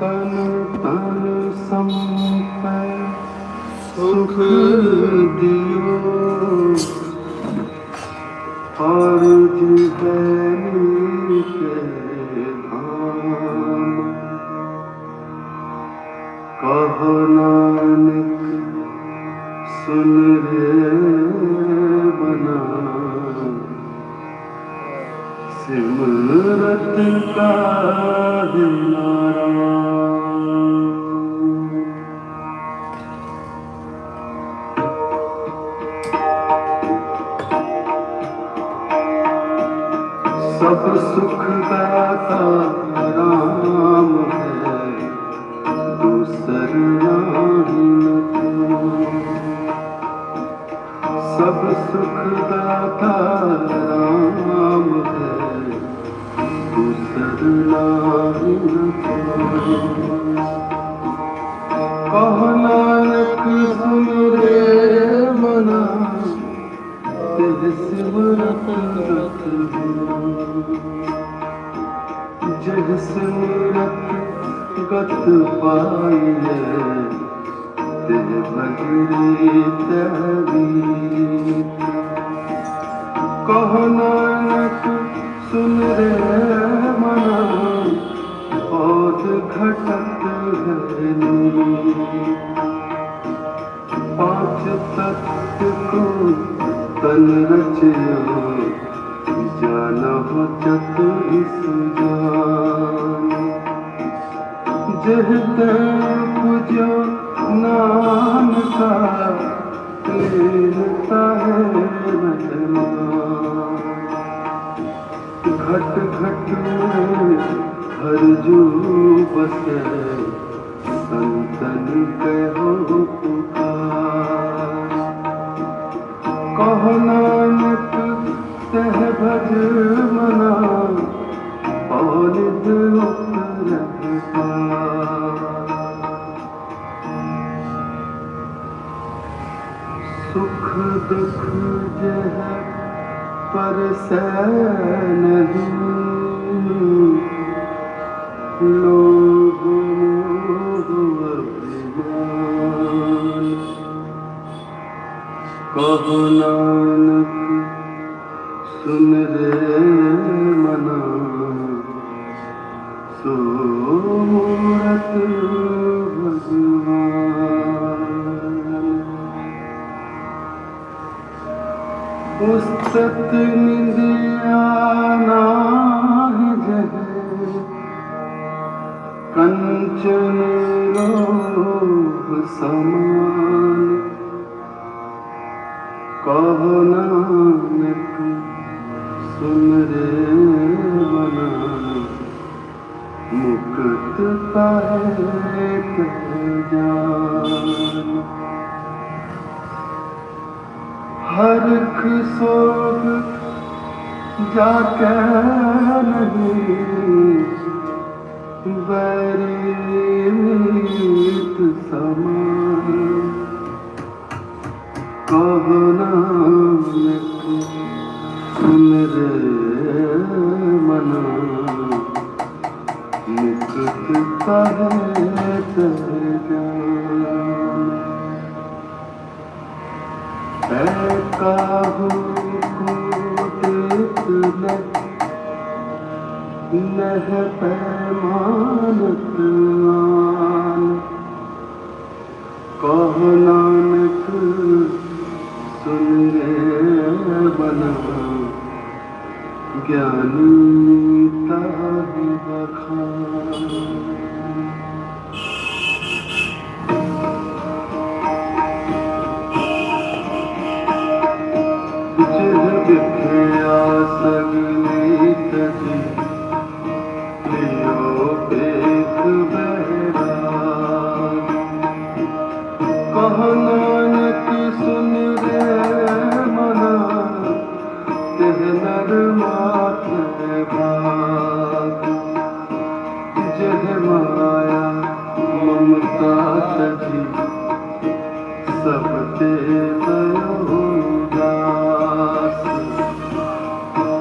ਤਨ ਤਨ ਸੰਪੈ ਸੁਖ ਦਿਓ ਹਰ ਜੀਵਨੀ ਕੇ ਧਾਮ ਕਹ ਨਾਨਕ ਸੁਨ رام سڀ سک داتا رام دوسر भटक रहनी पाँच तत्व को तन रचयो जाना हो चत इस जान जह पूजो नाम का लेता है घट घट हर जो ਕਹੋ ਨਾਨਕ ਸਹਿ ਭਜ ਮਨਾ ਪਵਨਿਤ ਉਤਰ ਸੁਖ ਦੁਖ ਜਹ ਪਰ ਸੈ ਨਹੀਂ ਲੋ ਸਤ ਨਿੰਦਿਆ ਨਾਹਿ ਜਹ ਕੰਚਨ ਰੋਗ ਸਮਾਨ ਕਹੋ ਨਾਨਕ ਸੁਨ ਰੇ ਮਨਾ ਮੁਕਤ ਪਾਏ ਕਹਿ ਜਾਨ ਹਰਖ ਸੋਗ ਜਾ ਕੇ ਨਹੀਂ ਬਰੀ ਮੀਤ ਸਮਾਨ ਕਹੋ ਨਾਮ ਮੇਰੇ ਮਨ ਮੁਕਤ ਤਹਿ ਤਹਿ ਜਾਨ ਕਾਹੂ ਦੇਤ ਲੈ ਨਹ ਪੈਮਾਨਤ ਆਨ ਕਹ ਨਾਨਕ ਸੁਨ ਰੇ ਬਨ ਗਿਆਨੀ ਤਾਹੀ ਬਖਾਨ ਨਰ ਮਾਤ ਦੇ ਭਾਗ ਜਦ ਮਾਇਆ ਮਮਤਾ ਸਜੀ, ਸਭ ਤੇ ਤਯੋ ਦਾਸ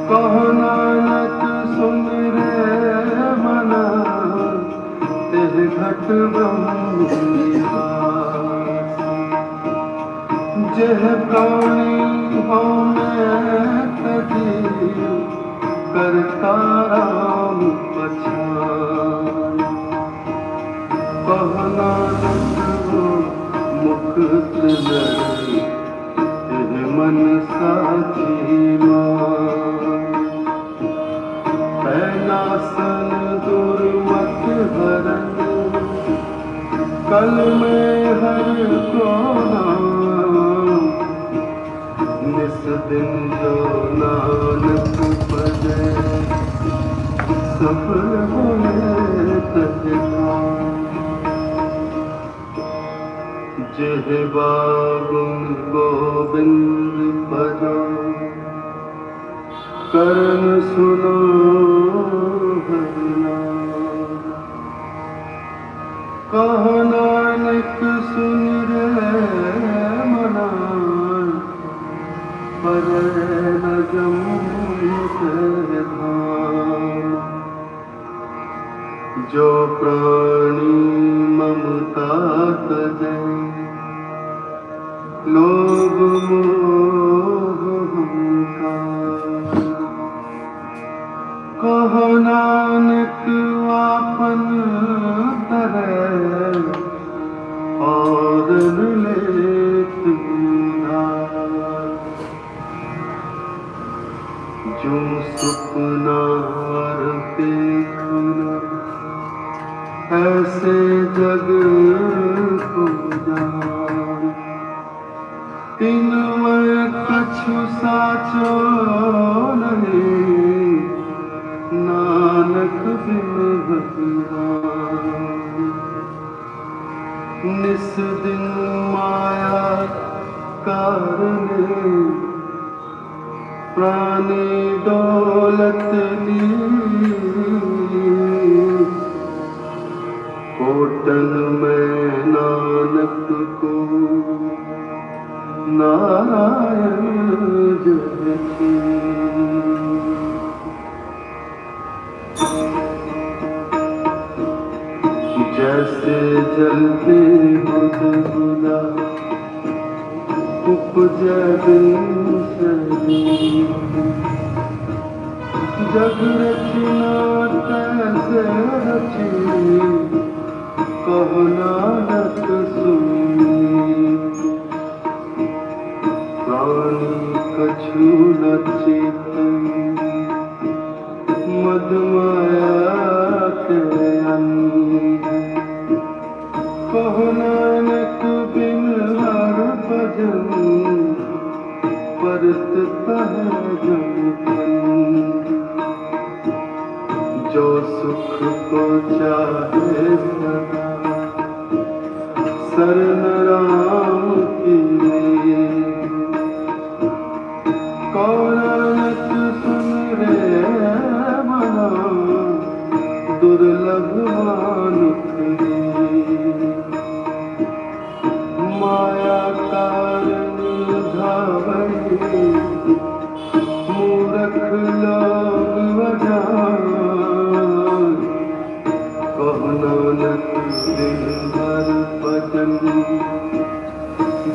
ਕਹ ਨਾਨਕ ਸੁਮਰੇ ਮਨ ਤੇ ਘਟ ਬ੍ਰਹਮ ਜਹ ਪ੍ਰਾਣੀ ਸਫਲ ਹੋਏ ਸਜਣਾ ਜਿਹੇ ਬਾਗੁਨ ਗੋਬਿੰਦ ਪਰਾ ਕਰਨ ਸੁਨੋ ਹਰਨਾ ਕਹ ਨਾਨਕ ਸੁਨ ਰੇ ਮਨਾ ਪਰ ਨਜਮ ਤੇ ਧਾਨ जो प्राणी ममता लोभ मोह ਨਿਸ ਦਿਨ ਮਾਇਆ ਕਰਨੇ ਪ੍ਰਾਨੀ ਦੌਲਤ ਦੀ ਕੋਟਨ ਮੈਂ ਨਾਨਕ ਕੋ ਨਾਰਾਇਣ ਜਪੀ। जैसे जलते बुध बुदा उपजे बिन शरीर। जग रचना तैसे रची कहो नानक सुनी प्राणी कछु न चेतन मधुमाया के जो सुख को चाहे सदा शरण राम की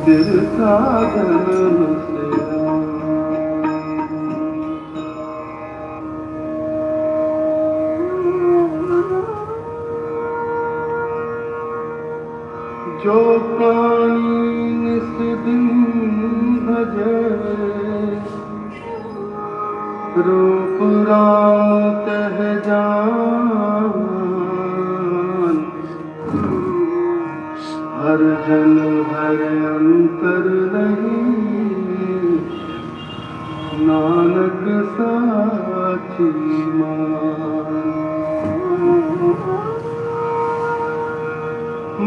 bir tadımız मान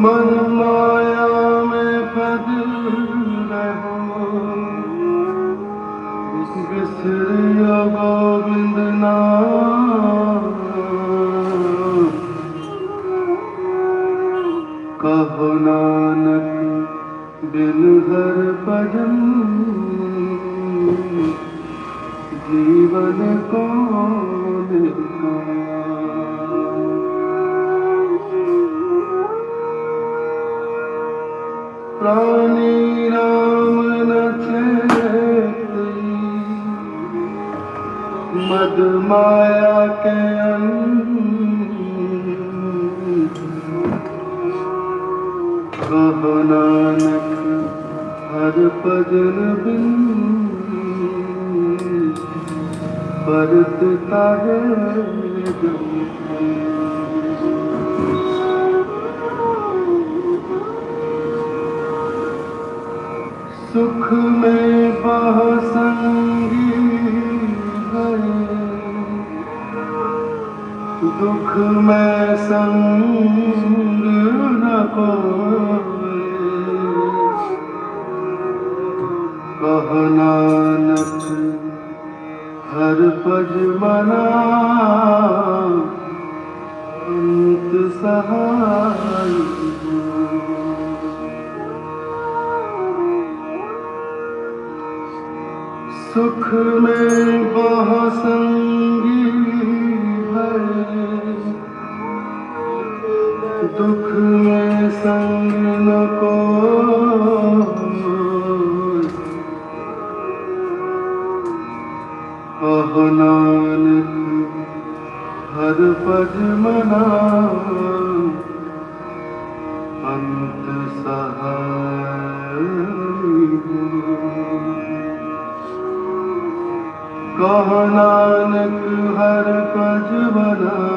मन माया में पद रहो बिसरियो गोविंद नाम कहो नानक बिन हर भजन जीवन कौन का प्राणी राम मद माया के कहनानक हर भजन बिंदु परतता है जम सुख में बह संगी है दुख में संग में बह संगी है दुख में संग न को कहो नानक हर पज मना अंत सहाय कह नानक हर पज बना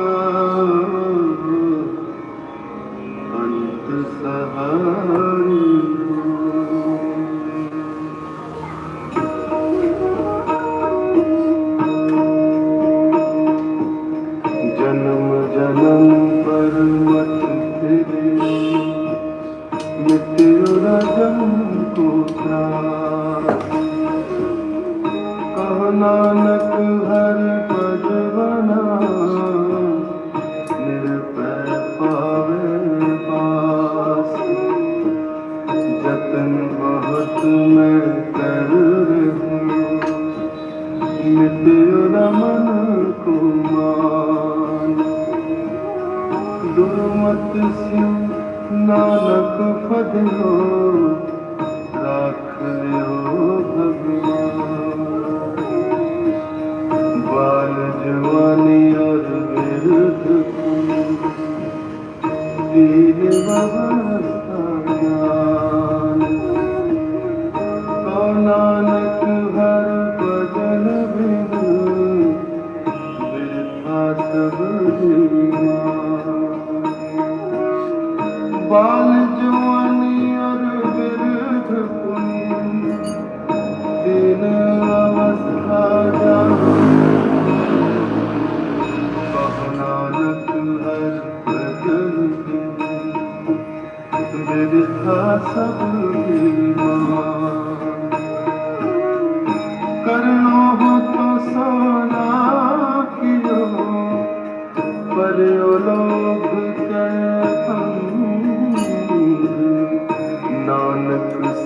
ਨਾਨਕ ਹਰਿ ਭਜਵਨਾ। ਨਿਰਪੈ ਪਾਵੇ ਪਾਸ। ਜਤਨ ਬਹੁਤ ਮੈਂ ਕਰ ਰਹੀ। ਮਿਟਿਓ ਨਾ ਮਨ ਕੁਮਾਨ ਗੁਰਮਤਿ ਸਿਉ ਨਾਨਕ ਫਦਿਓ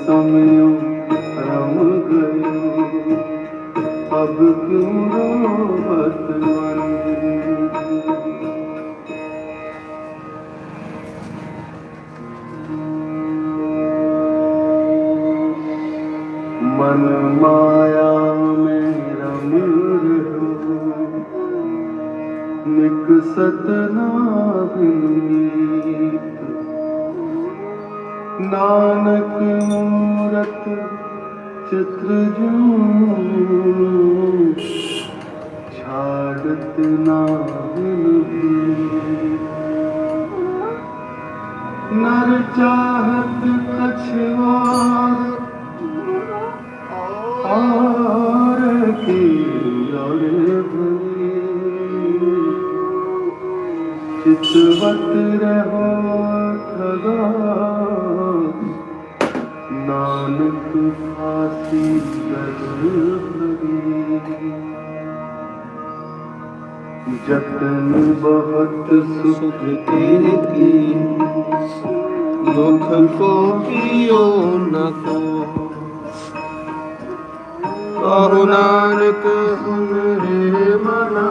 रम रोवत ਨਾਨਕ ਮੂਰਤ ਚਤਰ ਜੂ ਛਾੜਤ ਨਾ ਬਿਨੂ ਨਰ ਚਾਹਤ ਕਛਵਾਰ ਔਰ ਕੀ ਔਰੇ ਭਰੀ ਚਿਤਵਤ ਰਹੋ ਖਗਾ फांसी कर भरी जतन बहुत सुख सुख के की दुख को पियो न को कहो नानक सुन रे मना